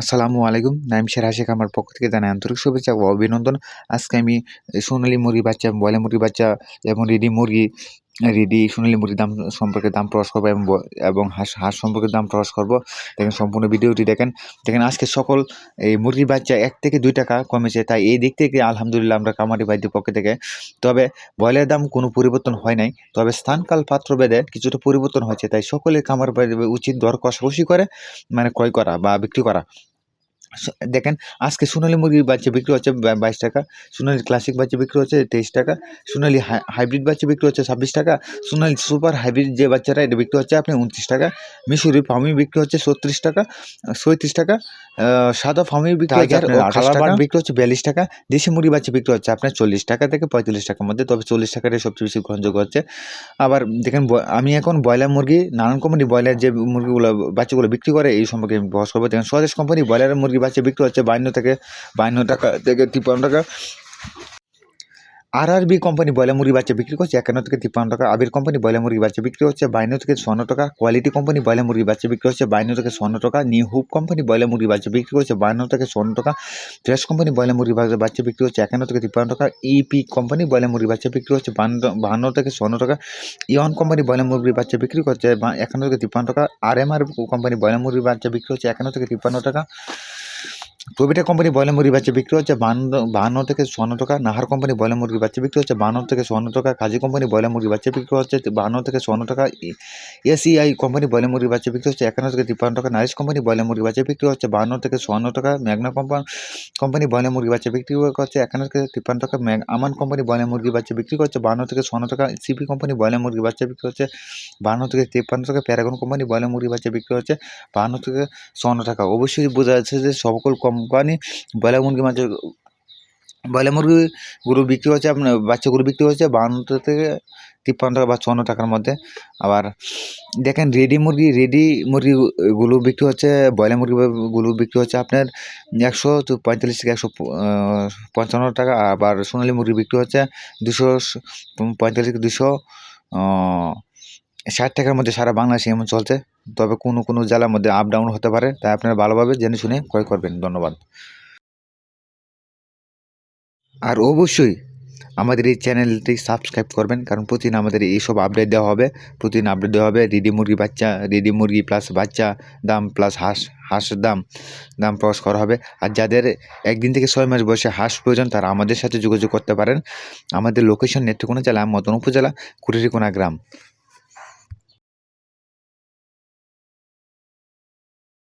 আসসালামু আলাইকুম। নাইম শের হাশেখ আমার পক্ষ থেকে জানাই আন্তরিক শুভেচ্ছা অভিনন্দন। আজকে আমি সোনালি মুরগি বাচ্চা বয়লা মুরগি বাচ্চা এবং রেডি মুরগি রেডি সোনালী মুরগির দাম সম্পর্কে দাম প্রকাশ করব এবং এবং হাঁস হাঁস সম্পর্কে দাম প্রকাশ করব। দেখেন সম্পূর্ণ ভিডিওটি দেখেন। দেখেন আজকে সকল এই মুরগির বাচ্চা এক থেকে দুই টাকা কমেছে। তাই এই দিক থেকে আলহামদুলিল্লাহ আমরা কামারি বাইদ্যের পক্ষ থেকে। তবে ব্রয়লারের দাম কোনো পরিবর্তন হয় নাই। তবে স্থানকাল পাত্র ভেদে কিছুটা পরিবর্তন হয়েছে। তাই সকলের খামার বাইরে উচিত দর কষাকষি করে মানে ক্রয় করা বা বিক্রি করা। দেখেন আজকে সোনালী মুরগির বাচ্চা বিক্রি হচ্ছে বাইশ টাকা সোনালী ক্লাসিক বাচ্চা বিক্রি হচ্ছে তেইশ টাকা সোনালী হাই- হাইব্রিড বাচ্চা বিক্রি হচ্ছে ছাব্বিশ টাকা সোনালী সুপার হাইব্রিড যে বাচ্চাটা এটা বিক্রি হচ্ছে আপনি উনত্রিশ টাকা মিশরি ফার্মি বিক্রি হচ্ছে ছত্রিশ টাকা সৈত্রিশ টাকা সাদা ফার্মি বিক্রি হচ্ছে বিক্রি হচ্ছে বিয়াল্লিশ টাকা দেশি মুরগি বাচ্চা বিক্রি হচ্ছে আপনার চল্লিশ টাকা থেকে পঁয়তাল্লিশ টাকার মধ্যে তবে চল্লিশ টাকাটাই সবচেয়ে বেশি গ্রহণযোগ্য হচ্ছে। আবার দেখেন আমি এখন ব্রয়লার মুরগি নানান কোম্পানি ব্রয়লার যে মুরগিগুলো বাচ্চাগুলো বিক্রি করে এই সম্পর্কে আমি বহস করব। দেখেন স্বদেশ কোম্পানি ব্রয়লারের মুরগি বাচ্চা বিক্রি হচ্ছে বান্ন থেকে বান্ন টাকা থেকে তিপ্পান্ন টাকা। আর আর বি কোম্পানি ব্রয়লার মুরগি বাচ্চা বিক্রি করছে একান্ন থেকে তিপ্পান্ন টাকা। আবির কোম্পানি ব্রয়লার মুরগি বাচ্চা বিক্রি হচ্ছে বান্ন থেকে চুয়ান্ন টাকা। কোয়ালিটি কোম্পানি ব্রয়লার মুরগি বাচ্চা বিক্রি হচ্ছে বান্ন থেকে চুয়ান্ন টাকা। নিউ হুপ কোম্পানি ব্রয়লার মুরগি বাচ্চা বিক্রি করছে বান্ন থেকে চুয়ান্ন টাকা। ফ্রেশ কোম্পানি ব্রয়লার মুরগি বাচ্চা বিক্রি হচ্ছে একান্ন থেকে তিপ্পান্ন টাকা। ইপি কোম্পানি ব্রয়লার মুরগি বাচ্চা বিক্রি হচ্ছে বান্ন থেকে চুয়ান্ন টাকা। ইয়ন কোম্পানি ব্রয়লার মুরগির বাচ্চা বিক্রি করছে একান্ন থেকে তিপ্পান্ন টাকা। আর এম আর কোম্পানি ব্রয়লার মুরগি বাচ্চা বিক্রি হচ্ছে একান্ন থেকে তিপ্পান্ন টাকা। প্রবিটা কোম্পানি ব্রয়লার মুরগি বাচ্চা বিক্রি হচ্ছে বান্ন বাহান্ন থেকে চুয়ান্ন টাকা, নাহার কোম্পানি ব্রয়লার মুরগি বাচ্চা বিক্রি হচ্ছে বান্ন থেকে চুয়ান্ন টাকা কাজী কোম্পানি ব্রয়লার মুরগি বাচ্চা বিক্রি হচ্ছে বান্ন থেকে চুয়ান্ন টাকা এসিআই কোম্পানি ব্রয়লার মুরগি বাচ্চা বিক্রি হচ্ছে একান্ন থেকে তিপ্পান্ন টাকা, নারিশ কোম্পানি ব্রয়লার মুরগি বাচ্চা বিক্রি হচ্ছে বান্ন থেকে চুয়ান্ন টাকা, ম্যাগনা কোম্পানি কোম্পানি ব্রয়লার মুরগির বাচ্চা বিক্রি করছে একান্ন থেকে তিপ্পান্ন টাকা, ম্যাগ, আমান কোম্পানি ব্রয়লার মুরগি বাচ্চা বিক্রি করছে বান্ন থেকে চুয়ান্ন টাকা, সিপি কোম্পানি ব্রয়লার মুরগি বাচ্চা বিক্রি হচ্ছে বান্ন থেকে তিপ্পান্ন টাকা, প্যারাগন কোম্পানি ব্রয়লার মুরগি বাচ্চা বিক্রি হচ্ছে বান্ন থেকে চুয়ান্ন টাকা। অবশ্যই বোঝা যাচ্ছে যে সকল কোম্পানি ব্রয়লার মুরগি মাঝে ব্রয়লার মুরগিগুলো বিক্রি হচ্ছে আপনার বাচ্চাগুলো বিক্রি হচ্ছে বাহান্ন থেকে তিপ্পান্ন টাকা বা চুয়ান্ন টাকার মধ্যে। আবার দেখেন রেডি মুরগি, রেডি মুরগিগুলো বিক্রি হচ্ছে, ব্রয়লার মুরগিগুলো বিক্রি হচ্ছে আপনার একশো পঁয়তাল্লিশ থেকে একশো পঞ্চান্ন টাকা। আবার সোনালী মুরগি বিক্রি হচ্ছে দুশো পঁয়তাল্লিশ থেকে দুশো ষাট টাকার মধ্যে সারা বাংলাদেশে এমন চলছে। তবে কোনো কোনো জেলার মধ্যে আপ ডাউন হতে পারে। তাই আপনারা ভালোভাবে জেনে শুনে ক্রয় করবেন। ধন্যবাদ। আর অবশ্যই আমাদের এই চ্যানেলটি সাবস্ক্রাইব করবেন। কারণ প্রতিদিন আমাদের এইসব আপডেট দেওয়া হবে। প্রতিদিন আপডেট দেওয়া হবে। রেডি মুরগি বাচ্চা, রেডি মুরগি প্লাস বাচ্চা দাম প্লাস হাঁস, হাঁসের দাম দাম প্রকাশ করা হবে। আর যাদের একদিন থেকে ছয় মাস বয়সে হাঁস প্রয়োজন, তারা আমাদের সাথে যোগাযোগ করতে পারেন। আমাদের লোকেশন নেত্রকোনা জেলা, মদন উপজেলা কুটিরিকোনা গ্রাম।